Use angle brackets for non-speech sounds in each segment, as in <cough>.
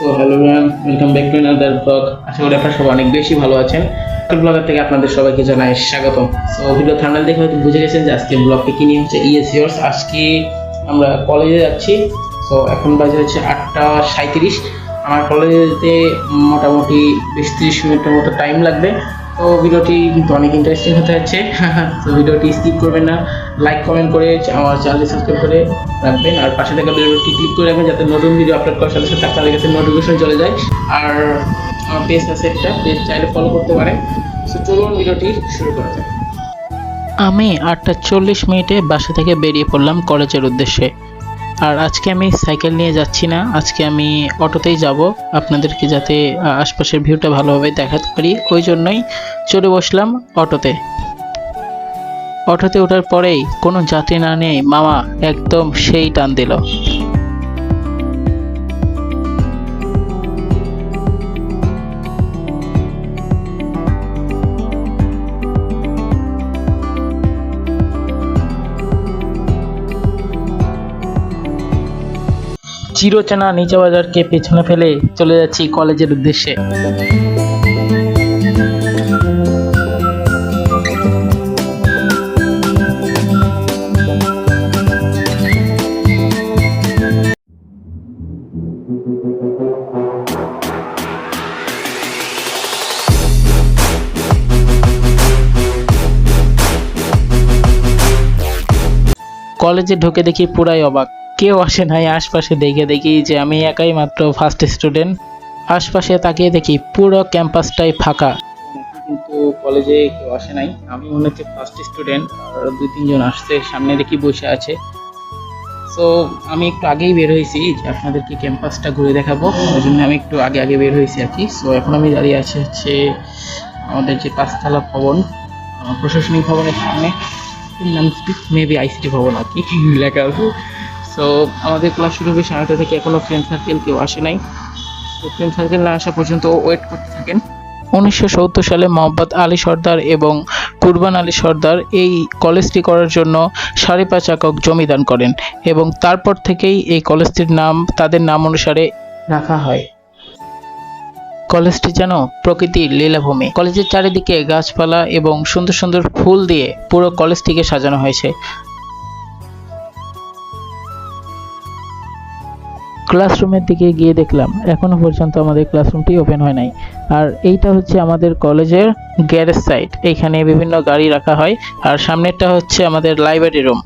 So hello welcome back to another blog আশা করি আপনারা সবাই অনেক বেশি ভালো আছেন। ব্লগার থেকে আপনাদের সবাইকে জানাই স্বাগতম। সো ভিডিও থার্নাল দেখে হয়তো বুঝে গেছেন যে আজকে ব্লগটি কি নিয়ে হচ্ছে? ইএস ইয়ার্স আজকে আমরা কলেজে যাচ্ছি। সো এখন বাজে হচ্ছে আটটা সাঁত্রিশ আমার কলেজে যেতে মোটামুটি বিশ তিরিশ মিনিটের মতো টাইম লাগবে। তো ভিডিওটি কিন্তু অনেক ইন্টারেস্টিং হতে যাচ্ছে। <laughs> তো ভিডিওটি স্কিপ করবেন না। লাইক কমেন্ট করে আমার চ্যানেলটি সাবস্ক্রাইব করে রাখবেন। আর পাশে থাকা বেলটি ক্লিক করে রাখবেন যাতে নতুন ভিডিও আপলোড করার সাথে সাথে আপনাদের কাছে নোটিফিকেশন চলে যায়। আর আমার পেজ আছে একটা পেজ চাইলে ফলো করতে পারেন। তো চলুন ভিডিওটি শুরু করা যাক। আমি আটটা চল্লিশ মিনিটে বাসা থেকে বেরিয়ে পড়লাম কলেজের উদ্দেশ্যে। আর আজকে আমি সাইকেল নিয়ে যাচ্ছি না। আজকে আমি অটোতেই যাব। আপনাদেরকে যাতে আশপাশের ভিউটা ভালোভাবে দেখাতে পারি। ওই জন্যই চলে বসলাম অটোতে। অটোতে ওঠার পরেই কোনো যাত্রী না নেই মামা একদম সেই টান দিল। চিরচেনা নিচা বাজারকে পেছনে ফেলে চলে যাচ্ছি কলেজের উদ্দেশ্যে। কলেজে ঢুকে দেখি পুরাই অবাক। কেউ আসে নাই আশপাশে দেখে দেখি যে আমি একাই মাত্র ফার্স্ট স্টুডেন্ট আশপাশে তাকিয়ে দেখি পুরো ক্যাম্পাসটাই ফাঁকা। কিন্তু কলেজে কেউ আসে নাই। আমি মনে হচ্ছে ফার্স্ট স্টুডেন্ট আর দুই তিনজন আসছে, সামনে দেখি বসে আছে। সো আমি একটু আগেই বের হয়েছি যে আপনাদেরকে ক্যাম্পাসটা ঘুরে দেখাবো। ওই জন্য আমি একটু আগে আগে বের হয়েছি আর কি। সো এখন আমি দাঁড়িয়ে আছি হচ্ছে আমাদের যে পাঁচতলা ভবন প্রশাসনিক ভবনের সামনে। নাম মেবি আইসিটি ভবন আর কি। লেখা আছে। সো আমাদের ক্লাস শুরু হবে সাড়ে থেকে। এখনও ফ্রেন্ড সার্কেল কেউ আসে নাই। তো ফ্রেন্ড সার্কেল না আসা পর্যন্ত ওয়েট করতে থাকেন। উনিশশো সত্তর সালে মোহাম্মদ আলী সর্দার এবং কুরবান আলী সর্দার এই কলেজটি করার জন্য সাড়ে পাঁচ একক জমি দান করেন এবং তারপর থেকেই এই কলেজটির নাম, তাদের নাম অনুসারে রাখা হয়। কলেজটি যেন প্রকৃতির লীলাভূমি। কলেজের চারিদিকে গাছপালা এবং সুন্দর সুন্দর ফুল দিয়ে পুরো কলেজটিকে সাজানো হয়েছে। ক্লাসরুমের দিকে গিয়ে দেখলাম, এখনও পর্যন্ত আমাদের ক্লাসরুমটি ওপেন হয় নাই। আর এইটা হচ্ছে আমাদের কলেজের গ্যারেজ সাইট এইখানে বিভিন্ন গাড়ি রাখা হয়, আর সামনেরটা হচ্ছে আমাদের লাইব্রেরি রুম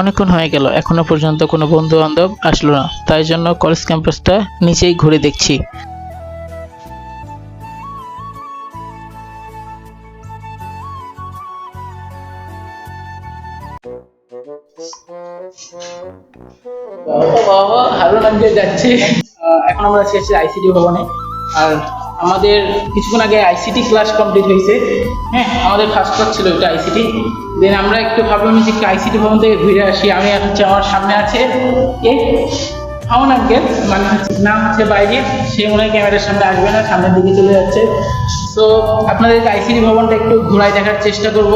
অনেকক্ষণ হয়ে গেল, এখনও পর্যন্ত কোনো বন্ধু বান্ধব আসলো না, তাই জন্য কলেজ ক্যাম্পাসটা নিচেই ঘুরে দেখছি। হারুন আঙ্কেল যাচ্ছে। এখন আমরা আছি আইসিটি ভবনে। আর আমাদের কিছুক্ষণ আগে আইসিটি ক্লাস কমপ্লিট হয়েছে। হ্যাঁ আমাদের ফার্স্ট ক্লাস ছিল ওটা আইসিটি দেন আমরা একটু ভাবলাম যে আইসিটি ভবন থেকে ঘুরে আসি। আমি হচ্ছে আমার সামনে আছে কে হাউন আঙ্কেল মানে হচ্ছে নাম হচ্ছে বাইরে। সে মনে হয় ক্যামেরার সামনে আসবে না, সামনের দিকে চলে যাচ্ছে। তো আপনাদেরকে আইসিটি ভবনটা একটু ঘোরায় দেখার চেষ্টা করব।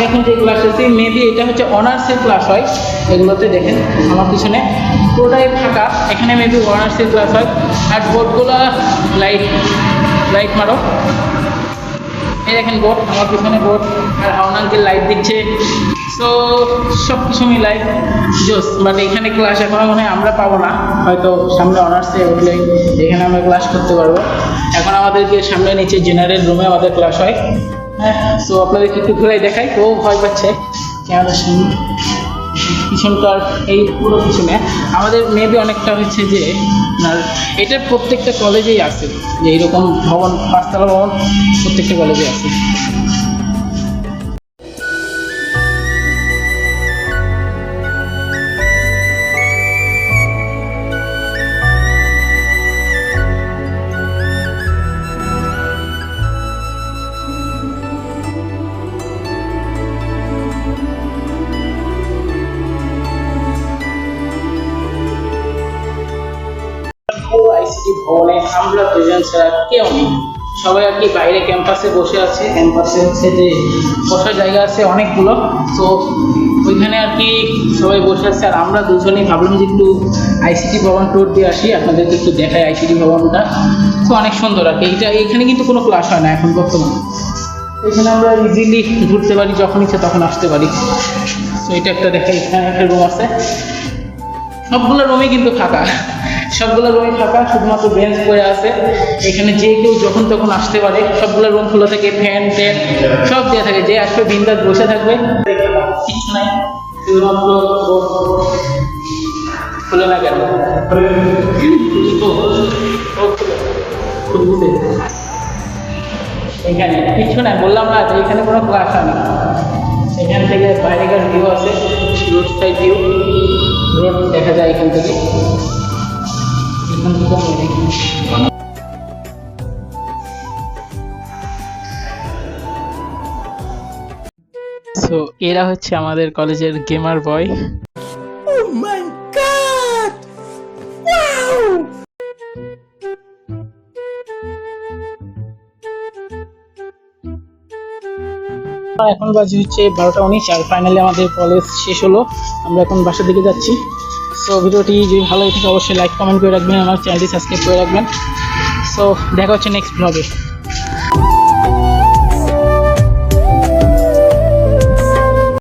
আমি এখন যে ক্লাস আছি মেবি এটা হচ্ছে অনার্সের ক্লাস হয়। এগুলোতে দেখেন, আমার পিছনে পুরোটাই ফাঁকা। এখানে মেবি অনার্সের ক্লাস হয়। আর বোর্ডগুলো লাইট লাইট মারো। এই দেখেন বোর্ড, আমার পিছনে বোর্ড। আর হাওন আঙ্কেল লাইট দিচ্ছে। সো সব কিছু মিলাই জোস বাট এখানে ক্লাস এখন মনে হয় আমরা পাবো না। হয়তো সামনে অনার্সে উঠলে এখানে আমরা ক্লাস করতে পারব। এখন আমাদেরকে সামনে নিচে জেনারেল রুমে আমাদের ক্লাস হয়। হ্যাঁ আপনাদের একটু ঘুরাই দেখাই। ও ভয় পাচ্ছে। ক্যামেরার সামনে পিছনটার এই পুরো পিছনে। আমাদের মেবি অনেকটা হচ্ছে যে, আপনার এটা প্রত্যেকটা কলেজেই আছে। যে এইরকম ভবন, পাঁচতলা ভবন প্রত্যেকটা কলেজে আছে। দুজন ছাড়া কেউ নেই। সবাই আর কি বাইরে ক্যাম্পাসে বসে আছে। ক্যাম্পাসে হচ্ছে যে বসার জায়গা আছে অনেকগুলো। তো ওইখানে আর কি সবাই বসে আছে। আর আমরা দুজনেই ভাবলাম যে একটু আইসিটি ভবন ট্যুর দিয়ে আসি। আপনাদেরকে একটু দেখাই আইসিটি ভবনটা। তো অনেক সুন্দর আর কি। এইটা এখানে কিন্তু কোনো ক্লাস হয় না এখন বর্তমানে। এখানে আমরা ইজিলি ঘুরতে পারি, যখন ইচ্ছে তখন আসতে পারি। তো এটা একটা দেখে এখানে একটা রুম আছে। সবগুলো রুমই কিন্তু ফাঁকা। সবগুলো রুমই ফাঁকা, শুধুমাত্র বেঞ্চ পড়ে আছে। এখানে যে কেউ যখন তখন আসতে পারে। সবগুলো রুম খোলা থাকে ফ্যান ট্যান সব দেওয়া থাকে। যে আসবে বিন্দাস বসে থাকবে। কিছু নাই। শুধুমাত্র খুলে না কেন। এখানে কিছু নাই। বললাম না যে এখানে কোনো ক্লাস হয় না। এখান থেকে বাইরেকার ভিউ আছে। রোড সাইড ভিউ রোড দেখা যায় এখান থেকে। সো এরা হচ্ছে আমাদের কলেজের গেমার বয় এখন বাজে হচ্ছে বারোটা উনিশ আর ফাইনালি আমাদের কলেজ শেষ হলো। আমরা এখন বাসার দিকে যাচ্ছি। সো ভিডিওটি যদি ভালো লাগে থাকে, অবশ্যই লাইক কমেন্ট করে রাখবেন আমার চ্যানেলটি সাবস্ক্রাইব করে রাখবেন। সো দেখা হচ্ছে নেক্সট ব্লগে